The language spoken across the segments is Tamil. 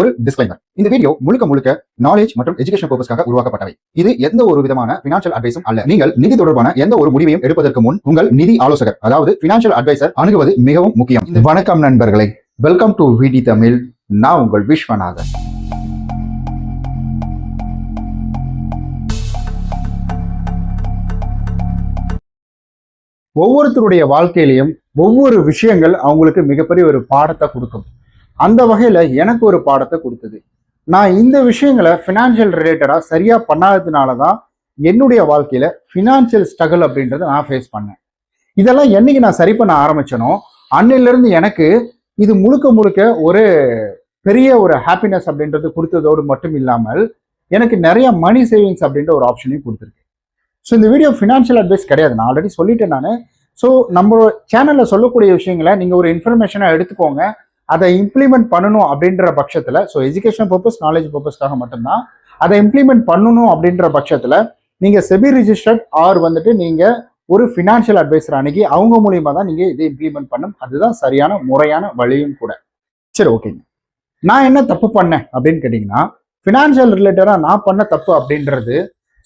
ஒரு டிஸ்க்ளைமர் இந்த வீடியோ முழுக்க முழுக்க நாலேஜ் மற்றும் எஜுகேஷன் பர்பஸ்க்காக உருவாக்கப்பட்டவை. இது எந்த ஒரு விதமான பினான்சியல் அட்வைஸும் அல்ல. நீங்கள் நிதி தொடர்பான எந்த ஒரு முடிவையும் எடுப்பதற்கு முன் உங்கள் நிதி ஆலோசகர் அதாவது பினான்சியல் அட்வைசர் அணுகுவது மிகவும் முக்கியம். வணக்கம் நண்பர்களே. வெல்கம் டு விடி தமிழ் நான் உங்கள் விஸ்வநாதன். ஒவ்வொருத்தருடைய வாழ்க்கையிலையும் ஒவ்வொரு விஷயங்கள் அவங்களுக்கு மிகப்பெரிய ஒரு பாடத்தை கொடுக்கும். அந்த வகையில் எனக்கு ஒரு பாடத்தை கொடுத்தது. நான் இந்த விஷயங்களை ஃபினான்ஷியல் ரிலேட்டடாக சரியாக பண்ணாததுனால தான் என்னுடைய வாழ்க்கையில் ஃபினான்ஷியல் ஸ்ட்ரகிள் அப்படின்றத நான் ஃபேஸ் பண்ணேன். இதெல்லாம் என்னைக்கு நான் சரி பண்ண ஆரம்பிச்சனோ அன்னையிலிருந்து எனக்கு இது முழுக்க முழுக்க ஒரு பெரிய ஒரு ஹாப்பினஸ் அப்படின்றது கொடுத்ததோடு மட்டும் இல்லாமல் எனக்கு நிறைய மணி சேவிங்ஸ் அப்படின்ற ஒரு ஆப்ஷனையும் கொடுத்துருக்கு. ஸோ இந்த வீடியோ ஃபினான்ஷியல் அட்வைஸ் கிடையாது. நான் ஆல்ரெடி சொல்லிட்டேன் நான். ஸோ நம்ம சேனலில் சொல்லக்கூடிய விஷயங்களை நீங்கள் ஒரு இன்ஃபர்மேஷனாக எடுத்துக்கோங்க. அதை இம்ப்ளிமெண்ட் பண்ணணும் அப்படின்ற பட்சத்தில் ஸோ எஜுகேஷன் பர்பஸ் நாலேஜ் பர்பஸ்க்காக மட்டும்தான் அதை இம்ப்ளிமெண்ட் பண்ணணும் அப்படின்ற பட்சத்தில் நீங்கள் செபி ரிஜிஸ்டர்ட் ஆர் வந்துட்டு நீங்கள் ஒரு ஃபினான்ஷியல் அட்வைசர் அணுகி அவங்க மூலியமாக தான் நீங்கள் இதை இம்ப்ளிமெண்ட் பண்ணும். அதுதான் சரியான முறையான வழியும் கூட. சரி ஓகேங்க நான் என்ன தப்பு பண்ணேன் அப்படின்னு கேட்டிங்கன்னா ஃபினான்ஷியல் ரிலேட்டடாக நான் பண்ண தப்பு அப்படின்றது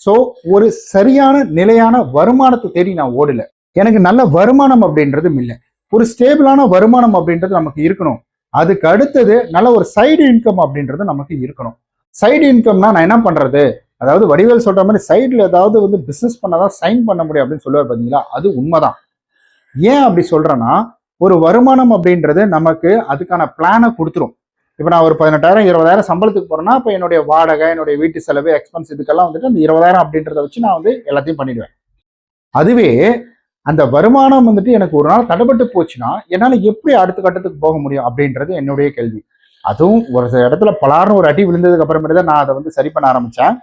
ஸோ ஒரு சரியான நிலையான வருமானத்தை தேடி நான் ஓடலை. எனக்கு நல்ல வருமானம் அப்படின்றதும் இல்லை. ஒரு ஸ்டேபிளான வருமானம் அப்படின்றது நமக்கு இருக்கணும். அதுக்கு அடுத்தது நல்ல ஒரு சைடு இன்கம் அப்படின்றது நமக்கு இருக்கணும். சைடு இன்கம்னா நான் என்ன பண்றது? அதாவது வடிவேல் சொல்ற மாதிரி சைடில் ஏதாவது வந்து பிஸ்னஸ் பண்ணாதான் சைன் பண்ண முடியும் அப்படின்னு சொல்லுவார் பார்த்தீங்களா அது உண்மைதான். ஏன் அப்படி சொல்றேன்னா ஒரு வருமானம் அப்படின்றது நமக்கு அதுக்கான பிளானை கொடுத்துரும். இப்போ நான் ஒரு பதினெட்டாயிரம் இருபதாயிரம் சம்பளத்துக்கு போறேன்னா இப்போ என்னுடைய வாடகை என்னுடைய வீட்டு செலவு எக்ஸ்பென்ஸ் இதுக்கெல்லாம் வந்துட்டு அந்த இருபதாயிரம் அப்படின்றத வச்சு நான் வந்து எல்லாத்தையும் பண்ணிடுவேன். அதுவே அந்த வருமானம் வந்துட்டு எனக்கு ஒரு நாள் தடைப்பட்டு போச்சுன்னா என்னால் எப்படி அடுத்த கட்டத்துக்கு போக முடியும் அப்படின்றது என்னுடைய கேள்வி. அதுவும் ஒரு சில இடத்துல பலார்னு ஒரு அடி விழுந்ததுக்கு அப்புறமேட்டு தான் நான் அதை வந்து சரி பண்ண ஆரம்பித்தேன்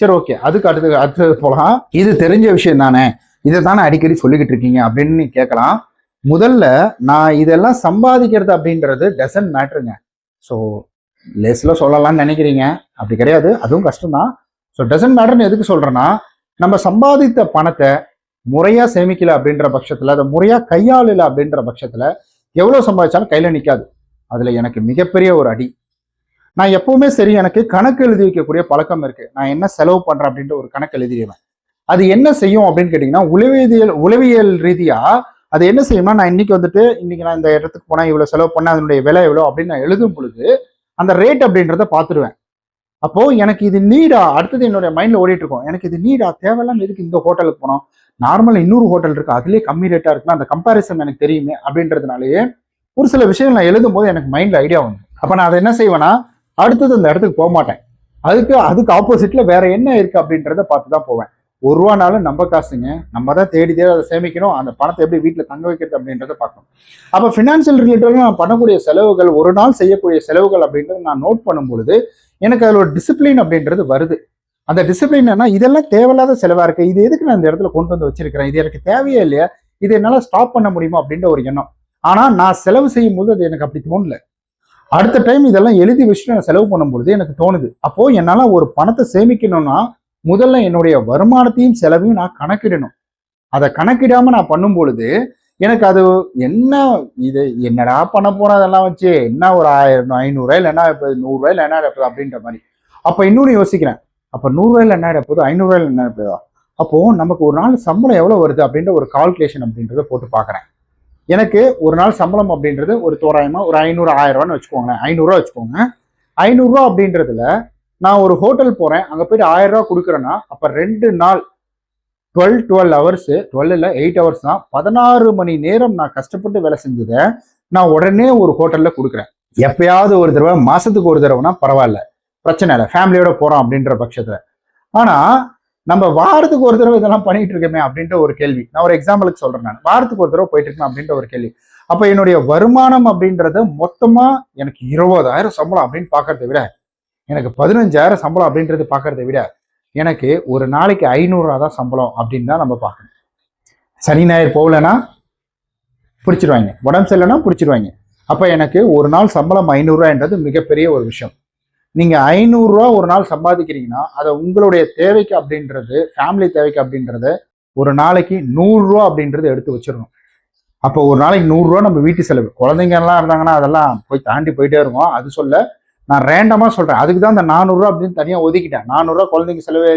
சரி ஓகே அதுக்கு அடுத்து அடுத்தது போகலாம். இது தெரிஞ்ச விஷயம் தானே. இதை தானே அடிக்கடி சொல்லிக்கிட்டு இருக்கீங்க அப்படின்னு நீ கேட்கலாம். முதல்ல நான் இதெல்லாம் சம்பாதிக்கிறது அப்படின்றது டசன்ட் மேட்ருங்க ஸோ லேஸில் சொல்லலாம்னு நினைக்கிறீங்க. அப்படி கிடையாது. அதுவும் கஷ்டம்தான். ஸோ டசன்ட் மேட்டர்னு எதுக்கு சொல்கிறேன்னா நம்ம சம்பாதித்த பணத்தை முறையாக சேமிக்கல அப்படின்ற பட்சத்தில் அதை முறையாக கையாளல அப்படின்ற பட்சத்தில் எவ்வளோ சம்பாதிச்சாலும் கையில் நிற்காது அதில் எனக்கு மிகப்பெரிய ஒரு அடி. நான் எப்பவுமே சரி எனக்கு கணக்கு எழுதி வைக்கக்கூடிய பழக்கம் இருக்குது நான் என்ன செலவு பண்ணுறேன் அப்படின்ற ஒரு கணக்கு எழுதிடுவேன். அது என்ன செய்யும் அப்படின்னு கேட்டிங்கன்னா உளவியல் உளவியல் ரீதியாக அது என்ன செய்யும்னா நான் இன்னைக்கு வந்துட்டு இன்னைக்கு நான் இந்த இடத்துக்கு போனால் இவ்வளோ செலவு பண்ணேன் அதனுடைய விலை எவ்வளோ அப்படின்னு நான் எழுதும் பொழுது அந்த ரேட் அப்படின்றத பார்த்துருவேன் அப்போ எனக்கு இது நீடா அடுத்தது என்னுடைய மைண்ட்ல ஓடிட்டு இருக்கும் எனக்கு இது நீடா தேவையில்லாம எதுக்கு இந்த ஹோட்டலுக்கு போனோம்? நார்மல் இன்னொரு ஹோட்டல் இருக்கு அதுலேயே கம்மி ரேட்டா இருக்குன்னா அந்த கம்பாரிசன் எனக்கு தெரியுமே அப்படின்றதுனாலயே ஒரு சில விஷயங்கள் நான் எழுதும் போது எனக்கு மைண்ட்ல ஐடியா வந்து அப்ப நான் அதை என்ன செய்வேன்னா அடுத்தது அந்த இடத்துக்கு போக மாட்டேன். அதுக்கு அதுக்கு ஆப்போசிட்ல வேற என்ன இருக்கு அப்படின்றத பார்த்து தான் போவேன். ஒரு ரூபானாலும் நம்ம காசுங்க. நம்ம தான் தேடி தேடி அதை சேமிக்கணும். அந்த பணத்தை எப்படி வீட்டில் தங்க வைக்கிறது அப்படின்றத பார்க்கணும். அப்போ ஃபினான்ஷியல் ரிலேட்டடாக நான் பண்ணக்கூடிய செலவுகள் ஒரு நாள் செய்யக்கூடிய செலவுகள் அப்படின்றத நான் நோட் பண்ணும் பொழுது எனக்கு அதில் ஒரு டிசிப்ளின் அப்படின்றது வருது. அந்த டிசிப்ளின் என்ன இதெல்லாம் தேவையில்லாத செலவாக இருக்குது இது எதுக்கு நான் இந்த இடத்துல கொண்டு வந்து வச்சிருக்கிறேன்? இது எனக்கு தேவையே இல்லையா? இது என்னால் ஸ்டாப் பண்ண முடியுமா? அப்படின்ற ஒரு எண்ணம். ஆனால் நான் செலவு செய்யும் போது அது எனக்கு அப்படி தோணல. அடுத்த டைம் இதெல்லாம் எழுதி வச்சுட்டு நான் செலவு பண்ணும்பொழுது எனக்கு தோணுது. அப்போ என்னால் ஒரு பணத்தை சேமிக்கணும்னா முதல்ல என்னுடைய வருமானத்தையும் செலவையும் நான் கணக்கிடணும். அதை கணக்கிடாமல் நான் பண்ணும் பொழுது எனக்கு அது என்ன இது என்னடா பண்ண போறோம் அதெல்லாம் வச்சு? என்ன ஒரு ஆயிரம் ஐநூறுரூவாயில் என்ன இப்போ இல்லை என்ன இருப்பது அப்படின்ற மாதிரி. அப்போ இன்னொன்று யோசிக்கிறேன். அப்போ நூறுரூவாயில் என்ன இருப்பது ஐநூறுரூவாயில் என்ன இருப்பதா அப்போ நமக்கு ஒரு நாள் சம்பளம் எவ்வளோ வருது அப்படின்ற ஒரு கால்குலேஷன் அப்படின்றத போட்டு பார்க்குறேன். எனக்கு ஒரு நாள் சம்பளம் அப்படின்றது ஒரு தோராயமாக ஒரு ஐநூறு ஆயிரம் ரூபான்னு வச்சுக்கோங்களேன். ஐநூறுரூவா வச்சுக்கோங்க. ஐநூறுரூவா அப்படின்றதுல நான் ஒரு ஹோட்டல் போகிறேன் அங்கே போயிட்டு ஆயிரம் ரூபா கொடுக்குறேன்னா அப்போ ரெண்டு நாள் டுவெல் டுவெல் ஹவர்ஸு டுவெல் இல்லை எயிட் ஹவர்ஸ் தான். பதினாறு மணி நேரம் நான் கஷ்டப்பட்டு வேலை செஞ்சதை நான் உடனே ஒரு ஹோட்டலில் கொடுக்குறேன். எப்பயாவது ஒரு தடவை மாதத்துக்கு ஒரு தடவைனா பரவாயில்ல. பிரச்சனை இல்லை. ஃபேமிலியோட போகிறோம் அப்படின்ற பட்சத்தில். ஆனால் நம்ம வாரத்துக்கு ஒரு தடவை இதெல்லாம் பண்ணிட்டு இருக்கோமே அப்படின்ற ஒரு கேள்வி. நான் ஒரு எக்ஸாம்பிளுக்கு சொல்கிறேன் நான். வாரத்துக்கு ஒரு தடவை போயிட்டு இருக்கேன் அப்படின்ற ஒரு கேள்வி. அப்போ என்னுடைய வருமானம் அப்படின்றத மொத்தமாக எனக்கு இருபதாயிரம் சம்பளம் அப்படின்னு பார்க்கறத விட எனக்கு பதினஞ்சாயிரம் சம்பளம் அப்படின்றது பார்க்கறத விட எனக்கு ஒரு நாளைக்கு ஐநூறுரூவா தான் சம்பளம் அப்படின்னு தான் நம்ம பார்க்கணும். சனி ஞாயிறு போகலன்னா பிடிச்சிருவாங்க. உடம்பு சரியில்லைன்னா பிடிச்சிருவாங்க. அப்போ எனக்கு ஒரு நாள் சம்பளம் ஐநூறுரூவான்றது மிகப்பெரிய ஒரு விஷயம். நீங்கள் ஐநூறுரூவா ஒரு நாள் சம்பாதிக்கிறீங்கன்னா அதை உங்களுடைய தேவைக்கு அப்படின்றது ஃபேமிலி தேவைக்கு அப்படின்றத ஒரு நாளைக்கு நூறுரூவா அப்படின்றது எடுத்து வச்சிடணும். அப்போ ஒரு நாளைக்கு நூறுரூவா நம்ம வீட்டு செலவு. குழந்தைங்கலாம் இருந்தாங்கன்னா அதெல்லாம் போய் தாண்டி போயிட்டே இருக்கும் அது சொல்ல நான் ரேண்டமா சொல்றேன். அதுக்கு தான் அந்த நானூறுரூவா அப்படின்னு தனியா ஒதுக்கிட்டேன். நானூறுரூவா குழந்தைங்க செலவு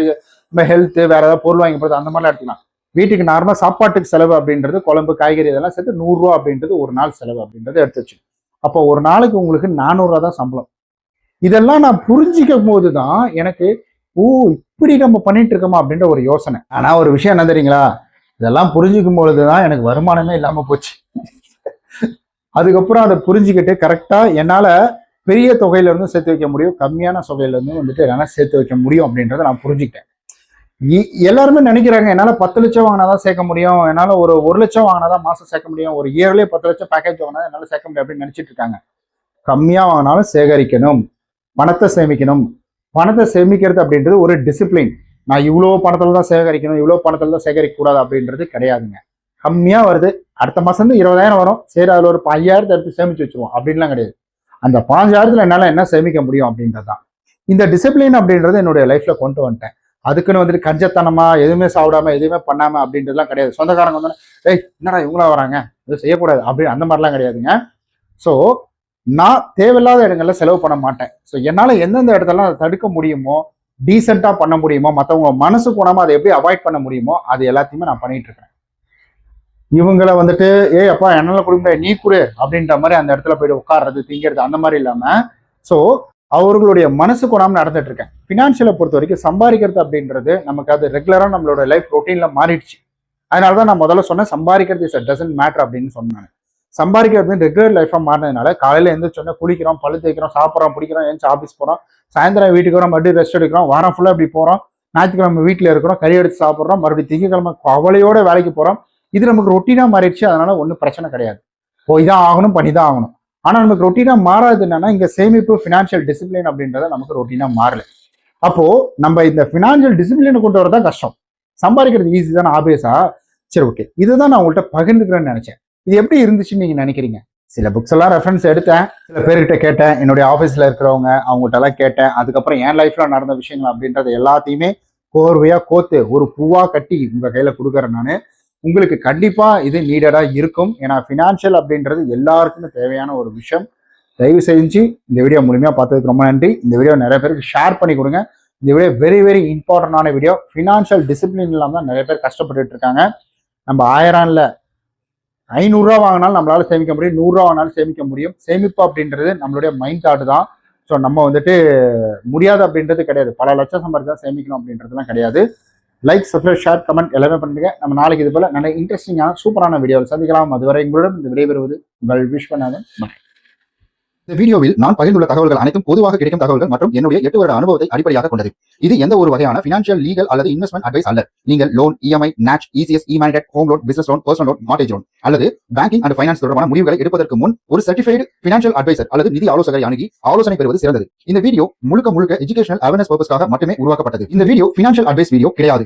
நம்ம ஹெல்த் வேற ஏதாவது பொருள் வாங்கி போகிறது அந்த மாதிரிலாம் எடுத்துக்கலாம். வீட்டுக்கு நார்மலாக சாப்பாட்டுக்கு செலவு அப்படின்றது குழம்பு காய்கறி இதெல்லாம் சேர்த்து நூறுரூவா அப்படின்றது ஒரு நாள் செலவு அப்படின்றது எடுத்து வச்சு அப்போ ஒரு நாளைக்கு உங்களுக்கு நானூறுரூவா தான் சம்பளம். இதெல்லாம் நான் புரிஞ்சிக்கும் போது தான் எனக்கு ஓ இப்படி நம்ம பண்ணிட்டு இருக்கோமா அப்படின்ற ஒரு யோசனை. ஆனா ஒரு விஷயம் என்ன தெரியுங்களா? இதெல்லாம் புரிஞ்சுக்கும் பொழுது தான் எனக்கு வருமானமே இல்லாம போச்சு. அதுக்கப்புறம் அதை புரிஞ்சுக்கிட்டு கரெக்டா என்னால பெரிய தொகையிலேருந்தும் சேர்த்து வைக்க முடியும். கம்மியான தொகையிலேருந்தும் வந்துட்டு என்னால சேர்த்து வைக்க முடியும் அப்படின்றத நான் புரிஞ்சுக்கிட்டேன். இ- எல்லாருமே நினைக்கிறாங்க என்னால் பத்து லட்சம் வாங்கினா தான் சேர்க்க முடியும். என்னால் ஒரு ஒரு லட்சம் வாங்கினா தான் மாதம் சேர்க்க முடியும். ஒரு இயர்லேயே பத்து லட்சம் பேக்கேஜ் வாங்கினா என்னால் சேர்க்க முடியும் அப்படின்னு நினச்சிட்டு இருக்காங்க. கம்மியாக வாங்கினாலும் சேகரிக்கணும். பணத்தை சேமிக்கணும். பணத்தை சேமிக்கிறது அப்படின்றது ஒரு டிசிப்ளின் நான் இவ்வளோ பணத்தில் தான் சேகரிக்கணும். இவ்வளோ பணத்தில் தான் சேகரிக்க கூடாது அப்படின்றது கிடையாதுங்க. கம்மியாக வருது. அடுத்த மாதம் வந்து இருபதாயிரம் வரும். சரி அதில் ஒரு ஐயாயிரத்தை எடுத்து சேமிச்சு வச்சுருவோம். அப்படின்லாம் கிடையாது. அந்த பாஞ்சாயிரத்தில் என்னால் என்ன சேமிக்க முடியும் அப்படின்றது தான் இந்த டிசிப்ளின் அப்படின்றது என்னுடைய லைஃப்பில் கொண்டு வந்துட்டேன். அதுக்குன்னு வந்துட்டு கஞ்சத்தனமா எதுவுமே சாப்பிடாம எதுவுமே பண்ணாமல் அப்படின்றதுலாம் கிடையாது. சொந்தக்காரங்க வந்து ஏய் என்னடா இவங்களா வராங்க? இது செய்யக்கூடாது. அப்படி அந்த மாதிரிலாம் கிடையாதுங்க. ஸோ நான் தேவையில்லாத இடங்களில் செலவு பண்ண மாட்டேன். ஸோ என்னால் எந்தெந்த இடத்துலலாம் அதை தடுக்க முடியுமோ டீசெண்டாக பண்ண முடியுமோ மற்றவங்க மனசு போனாமல் அதை எப்படி அவாய்ட் பண்ண முடியுமோ அது எல்லாத்தையுமே நான் பண்ணிகிட்டு இருக்கேன் இவங்கள வந்துட்டு ஏய் அப்பா என்னால கொடுக்க நீ கொடு அப்படின்ற மாதிரி அந்த இடத்துல போயிட்டு உட்கார்றது திங்கிறது அந்த மாதிரி இல்லாம ஸோ அவர்களுடைய மனசு கொடாம நடந்துட்டு இருக்கேன். ஃபினான்ஷியலை பொறுத்த வரைக்கும் சம்பாதிக்கிறது அப்படின்றது நமக்கு அது ரெகுலரா நம்மளோட லைஃப் ரொட்டீன்ல மாறிடுச்சு. அதனால தான் நான் முதல்ல சொன்னேன் சம்பாதிக்கிறது இஸ் டசன்ட் மேட்ரு அப்படின்னு சொன்னேன் சம்பாதிக்கிறது ரெகுலர் லைஃபா மாறினதுனால காலையில எந்திரிச்சோன்னே குளிக்கிறோம் பழு தேய்க்கிறோம் சாப்பிட்றோம் பிடிக்கிறோம் ஏஞ்சி ஆஃபீஸ் போறோம் சாயந்தரம் வீட்டுக்கு வரோம் மறுபடியும் ரெஸ்ட் எடுக்கிறோம் வாரம் ஃபுல்லா இப்படி போறோம் ஞாயிற்றுக்கிழமை வீட்டில் இருக்கிறோம் கறி எடுத்து சாப்பிட்றோம் மறுபடியும் திங்கக்கிழமை கவலையோட வேலைக்கு போறோம் இது நமக்கு ரொட்டீனா மாறிடுச்சு அதனால ஒன்றும் பிரச்சனை கிடையாது. ஓ தான் ஆகணும் பண்ணி தான் ஆகணும் ஆனா நமக்கு ரொட்டீனா மாறாது என்னன்னா இங்க சேமிப்பு ஃபினான்ஷியல் டிசிப்ளின் அப்படின்றத நமக்கு ரொட்டீனா மாறல. அப்போ நம்ம இந்த ஃபினான்ஷியல் டிசிப்ளினை கொண்டு வரதான் கஷ்டம். சம்பாதிக்கிறது ஈஸி தானே ஆபியஸா சரி ஓகே இதுதான் நான் உங்கள்கிட்ட பகிர்ந்துக்கிறேன்னு நினைச்சேன். இது எப்படி இருந்துச்சுன்னு நீங்க நினைக்கிறீங்க? சில புக்ஸ் எல்லாம் ரெஃபரன்ஸ் எடுத்தேன். சில பேர்கிட்ட கேட்டேன். என்னுடைய ஆஃபீஸ்ல இருக்கிறவங்க அவங்ககிட்ட எல்லாம் கேட்டேன். அதுக்கப்புறம் என் லைஃப்ல நடந்த விஷயங்கள் அப்படின்றது எல்லாத்தையுமே கோர்வையா கோத்து ஒரு பூவா கட்டி உங்க கையில கொடுக்குறேன் நான். உங்களுக்கு கண்டிப்பாக இது நீடடாக இருக்கும். ஏன்னா ஃபினான்ஷியல் அப்படின்றது எல்லாருக்குமே தேவையான ஒரு விஷயம். தயவு செஞ்சு இந்த வீடியோ முழுமையாக பார்த்ததுக்கு ரொம்ப நன்றி. இந்த வீடியோ நிறைய பேருக்கு ஷேர் பண்ணி கொடுங்க. இந்த வீடியோ வெரி வெரி இம்பார்ட்டண்டான வீடியோ ஃபினான்ஷியல் டிசிப்ளின் இல்லாமல் தான் நிறைய பேர் கஷ்டப்பட்டுட்டு இருக்காங்க. நம்ம ஆயிரம்ல ஐநூறுரூவா வாங்கினாலும் நம்மளால சேமிக்க முடியும். நூறுரூவா வாங்கினாலும் சேமிக்க முடியும். சேமிப்பு அப்படின்றது நம்மளுடைய மைண்ட் தாட் தான். ஸோ நம்ம வந்துட்டு முடியாது அப்படின்றது கிடையாது. பல லட்சம் சம்பாதிச்சா சேமிக்கணும் அப்படின்றதுலாம் கிடையாது. லைக் சப்ஸ்கிரைப் ஷேர் கமெண்ட் எல்லாமே பண்ணுங்க நம்ம நாளைக்கு இது போல நல்ல இன்ட்ரெஸ்டிங்கான சூப்பரான வீடியோவில் சந்திக்கலாம். அதுவரை எங்களுடன் இந்த விடைபெறுவது உங்கள் விஸ்வநாதன் இந்த வீடியோவில் நான் பகிர்ந்துள்ள தகவல்கள் அனைத்தும் பொதுவாக கிடைக்கும் தகவல்கள் மற்றும் என்னுடைய எட்டு வருட அனுபவத்தை அடிப்படையாக கொண்டது. இது எந்த ஒரு வகையான பினான்சியல் லீகல் அல்லது இன்வெஸ்ட்மெண்ட் அட்வைஸ் அல்ல. நீங்கள் loan EMI NACH ECS e mandated home loan business loan personal loan mortgage loan அல்லது பேங்கிங் அண்ட் பைனான்ஸ் தொடர்பான முடிவுகளை எடுப்பதற்கு முன் ஒரு சர்டிஃபைடு பினான்சியல் அட்வைசர் அல்லது நிதி ஆலோசகரை அணுகி ஆலோசனை பெறுவது சிறந்தது. இந்த வீடியோ முழுக்க முழுக்க எஜுகேஷனல் அவேர்னஸ் பர்பஸ்க்காக மட்டுமே உருவாக்கப்பட்டது. இந்த வீடியோ பினான்சியல் அட்வைஸ் வீடியோ கிடையாது.